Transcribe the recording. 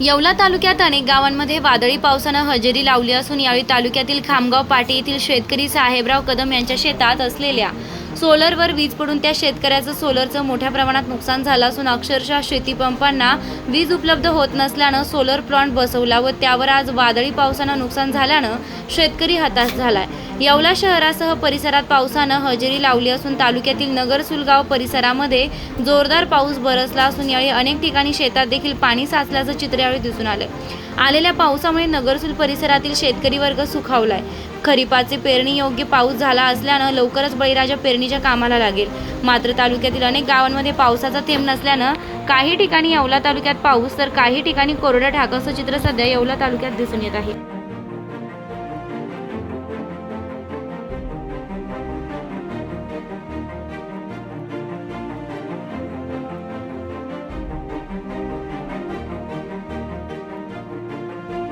येवला तालुक्यात अनेक गावांमध्ये वादळी पावसानं हजेरी लावली असून यावेळी तालुक्यातील खामगाव पाटी येथील शेतकरी साहेबराव कदम यांच्या शेतात असलेल्या सोलरवर वीज पडून त्या शेतकऱ्याचं सोलरचं मोठ्या प्रमाणात नुकसान झालं असून अक्षरशः शेतीपंपांना वीज उपलब्ध होत नसल्यानं सोलर प्लांट बसवला व त्यावर आज वादळी पावसानं नुकसान झाल्यानं शेतकरी हताश झालाय. येवला शहरासह परिसरात पावसानं हजेरी लावली असून तालुक्यातील नगरसुलगाव परिसरामध्ये जोरदार पाऊस बरसला असून यावेळी अनेक ठिकाणी शेतात देखील पाणी साचल्याचं चित्र यावेळी दिसून आलं आलेल्या पावसामुळे नगरसूल परिसरातील शेतकरी वर्ग सुखावलाय. खरीपाचे पेरणी योग्य पाऊस झाला असल्यानं लवकरच बळीराजा पेरणीच्या कामाला लागेल. मात्र तालुक्यातील अनेक गावांमध्ये पावसाचा थेंब नसल्यानं काही ठिकाणी येवला तालुक्यात पाऊस तर काही ठिकाणी कोरडं ढाक असं चित्र सध्या येवला तालुक्यात दिसून येत आहे.